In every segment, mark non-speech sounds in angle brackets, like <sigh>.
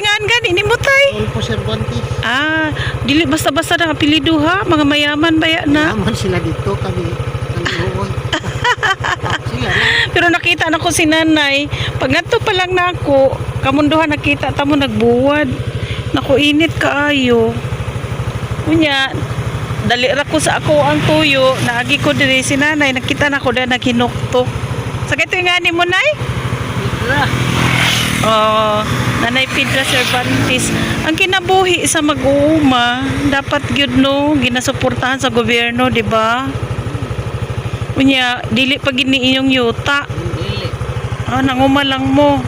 singan gani ni Mutay? Ulpo. Ah, dili basta-basta na apelido ha, mga mayaman baya na. Naman sila dito kami. <laughs> Na. Pero nakita na ko si nanay, pag ngadto pa lang na ako, kamunduhan nakita ta mo nagbuwad. Naku init kaayo. Unya, dali ra ko sa ako ang tuyo, naagi ko diri si nanay, nakita na ko da naghinuktok. Sakit nga ni mo nay? Sila. Oh, Nanay Pedra Cervantes. Ang kinabuhi sa mag-uuma, dapat gyud no ginasuportahan sa gobyerno, di ba? Unya, dili pa gini inyong yuta. Dili. Ah, nanguma lang mo.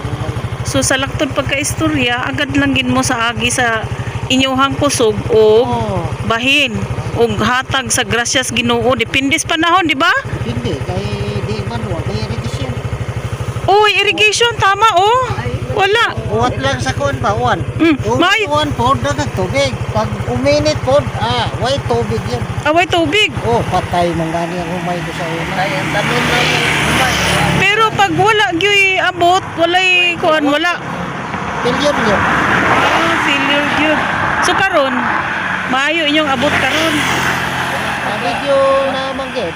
So sa laktod pagka-istorya, agad lang gin mo sa agi sa inyong kusog o Oh. bahin o hatag sa grasyas Ginoo depende sa panahon, di ba? Hindi. Kay di man wa. Irrigation. Uy, irrigation tama oh. Wala. Uwat lang sa kuwan ba? Uwan. Mm, may uwan po, dagat tubig. Pag uminit po, ah, way tubig yun. away tubig. Oh, patay man gani ang humay ko sa una. Patay ang tamin na humay. Pero pag wala gyoy abot, walay kuan wala. Pilyon yun. Ah, failure gyud. So karon, maayo inyong abot karon. Ang video na manggit.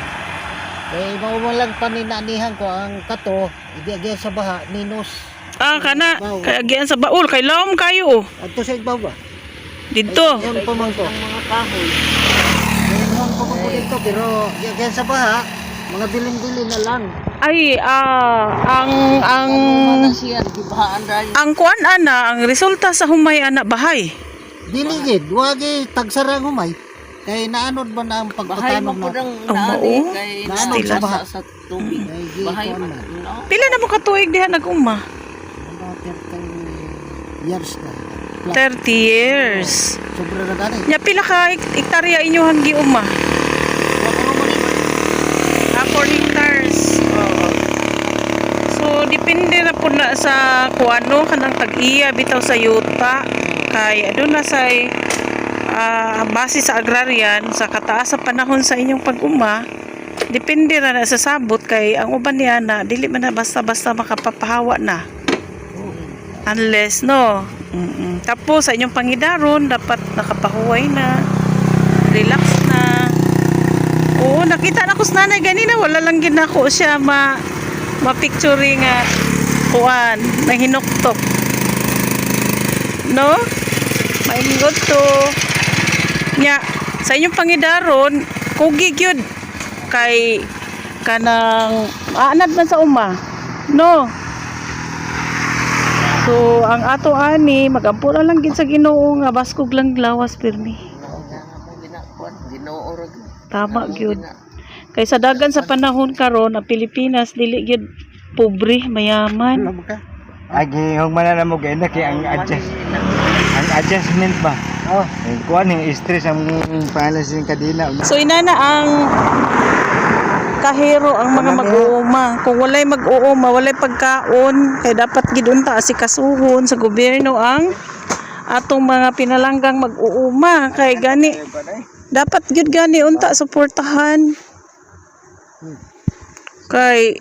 Kay maumalang paninanihan ko ang kato, hindi sa baha, minus. Ah, kana kay agian sa baul kay lawom kayo oh. Adto sa igbaw ba? Didto. Yan pa man ko. Mga kahoy. Yan pa man ko dito, pero yan sa baha, mga bilin-bilin na lang. Ay, ah, ang ang Ano ang kuan ana, ang resulta sa humay ana bahay. Diligid, wagi tagsarang humay. Kay naanod ba na ang pagpatanog na? Ang mao. Naanod sa baha. sa tubig. Kay Bahay na. Pila na mo ka tuig diha nag-uma? Mga 30 years na. 30 years. Sobra na gani. Nya pila ka hek- hektarya inyo hang giuma? Ah, 4 hectares. So, depende na po na sa kuano kanang tag-iya bitaw sa yuta. Kay adun na sa ah, base sa agrarian sa kataas sa panahon sa inyong pag-uma. Depende na, na sa sabot kay ang uban niya na dili man na basta-basta makapapahawa na. Unless no. Mm-mm. Tapos sa inyong pangidaron dapat nakapahuway na. Relax na. Oo, nakita na ko sa nanay ganina. Wala lang ginako siya ma ma-picture nga kuan na hinuktok. No? Maingot to. Nya, sa inyong pangidaron, kugi gyud kay kanang aanad man sa uma. No? So, ang ato ani, magampo na lang gid sa Ginoo nga baskog lang lawas pirmi. Ginoorog. Tama gyud. Kay sa dagan sa panahon karon ang Pilipinas dili gyud pobre, mayaman. Agi hong mana na mo kay na kay ang adjust ang adjustment ba. Oh, Ang kuan yung stress ang palas yung kadina. So inana ang kahero ang mga mag-uuma. Kung walay mag-uuma, walay pagkaon, kay dapat gid unta asikasuhon sa gobyerno ang atong mga pinalanggang mag-uuma kay gani dapat gid gani unta suportahan kay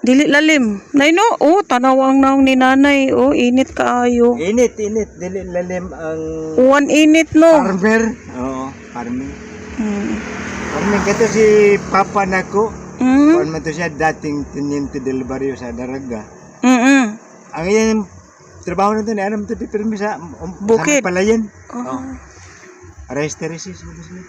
dili lalim nay no oh tanaw ang naong ni nanay oh init kaayo Init, init, dili lalim ang uwan init no farmer. Oo, farming. mm. Kato si Papa nako. Mm. Kuan man to siya dating teniente del barrio sa Daraga. Mm. Ang iyan trabaho na to ni anam to pirmi sa um, Bukid. palayan. Oh. Arresteresis mo to siya.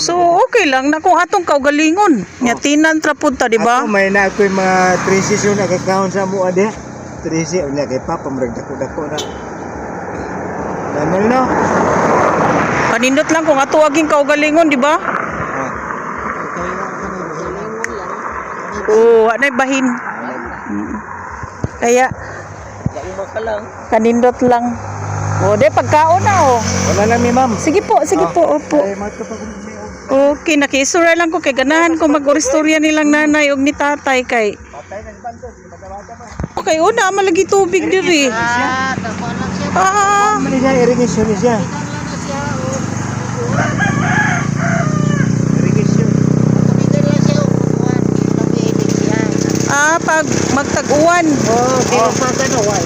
So okay lang na kung atong kaugalingon. Nya tinan tra pud ta, di ba? Ako may na ako yung mga transition na kakahon sa mo ade. Trisi unya kay Papa murag dako-dako na. Namal no. Panindot lang kung ato aging kaugalingon, di ba? Oo, anay bahin. Mm. Kaya kanindot lang. O, de pagkaon na oh. Wala lang mi ma'am. Sige po, sige po, opo. May Okay, nakisura lang ko kay ganahan ko mag-oristorya nilang nanay og ni tatay kay. Okay, una malagi tubig diri. ah, tama lang siya. Ah, irrigation siya. Irrigation. Kamitin lang siya. Kuwan. Kamitin siya. Pag magtag-uwan. Oh, pero pa gano, why?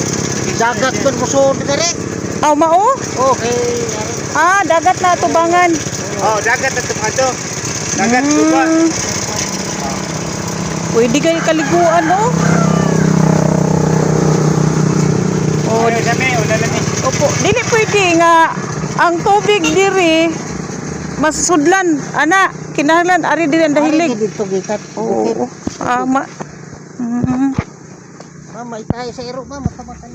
Dagat doon ko so dire. Aw mao? Okay. Ah, dagat na tubangan. Oh, dagat at tumato. Dagat suba. Mm. Pwede kayo kaliguan, oh. Oh, Oh, dami, wala lami. Opo, dili pwede nga ang tubig diri mas sudlan ana kinahanglan ari diri ang dahilig. Ari dito gikat. Oo. Ah, ma Mm. Mama, itay sa iro mama tamatay.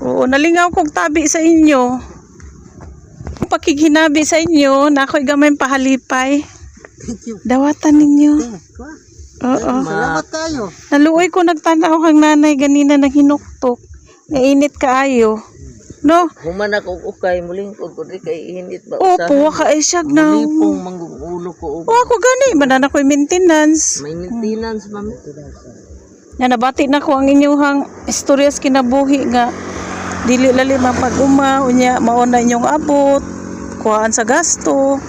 Oo, nalingaw kog tabi sa inyo. Ang Pakiginabi sa inyo, na ako'y gamay pahalipay. Thank you. Dawatan ninyo. You. Oo. Salamat kayo. Naluoy ko nagtanaw kang nanay ganina nang hinuktok. Nainit kaayo. No? Human ako ukay, muling ko di kay init ba Opo, waka ay siyag na. Mulipong manguulo ko O ako gani, manan ako'y maintenance. May maintenance ma'am. Nga nabati na ko ang inyong istoryas kinabuhi nga dili lali mapag-uma unya mao na inyong abot kuhaan sa gasto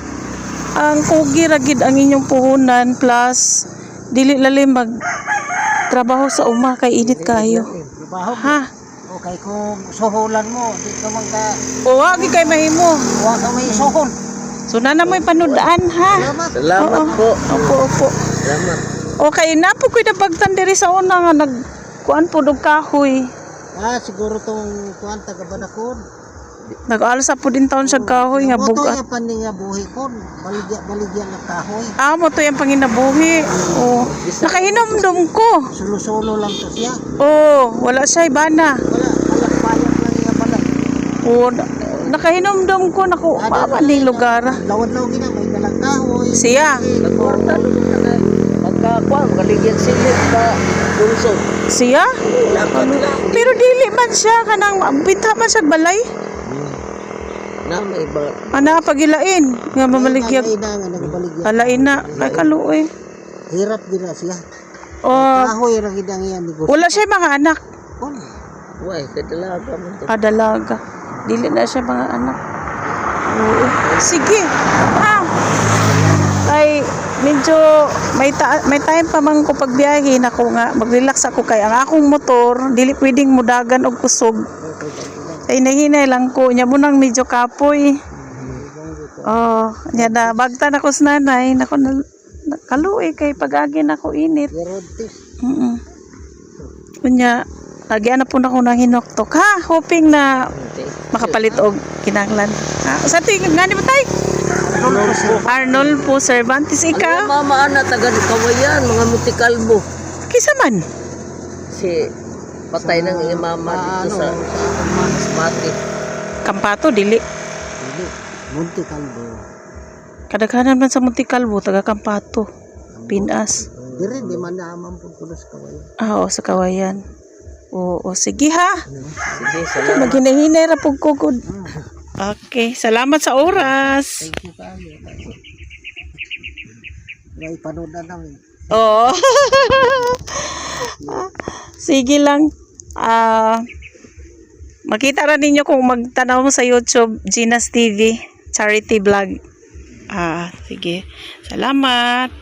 ang kugi ragid ang inyong puhunan plus dili lali mag trabaho sa uma kay init kayo ha Okay, kung suhulan mo, di ka man ka, o wagi kay mahimo huwag ka may suhol. so na na mo'y panudaan ha Salamat. Salamat Oo. po. opo opo Salamat. okay na po ko'y nabagtan diri sa una nga nag kuan po og kahoy Ah, siguro tong kuan taga banakon. Nag-alsa po din taon sa kahoy nga Moto bugat yung paning nga buhi kon. Baligya baligya ng kahoy. Ah, mo to yung panginabuhi. Oh. Nakahinomdom ko. Sulo-sulo lang to siya. Oh, wala siya ibana. Wala, alakbayan lang nga pala. Oh, na- nakahinomdom ko naku, pa ni lugar. Lawan-law gina may dalang kahoy. Siya. Nagkwarta ko na na. Pagka kuan, kaligyan silid ka bulso. Siya? Pero dili man siya kanang binta man siya balay. Na may ba Ana pagilain nga mamaligyag. Ay na nga nagabaligya. Alain na kay kaluoy. Hirap gina siya. Oh, Kahoy ra gid ang iyan ni wala siya mga anak. Kon. Uy, kadalaga mo to. Kadalaga. Dili na siya mga anak. Oo. Sige. Ah. Kay medyo may ta- may time pa man ko pagbiyahe na ko nga mag-relax ako kay ang akong motor dili pwedeng mudagan og kusog. Kay nahinay lang ko nya mo nang medyo kapoy. Oh, nya na bagta na ko sa nanay nako na kay pagagi na ko init. Gerontis. Mm. Kunya, lagyan na po na ko ng hinoktok ha, hoping na makapalit og kinanglan. Ha, sa tingin nga ni ba tay? Arnold po Cervantes Ano ika. mama ana taga kawayan, mga mutikalbo. Kisa man. Si patay ng iyang mama dito sa Masbate. Kampato dili. Hindi. Munti kalbo. Kadaghanan man sa Montikalbo taga Kampato. Pinas. Dire di man naman po kaway. Ah, oo, sa kawayan. Oo, sige ha. Sige, salamat. Maghinahinay ra pug kugod. Okay, salamat sa oras. Thank you kayo. May panood na namin. Oo. <laughs> Sige lang. Ah, makita ra ninyo kung magtanaw mo sa YouTube, Gina's TV, charity vlog. Ah, sige. Salamat.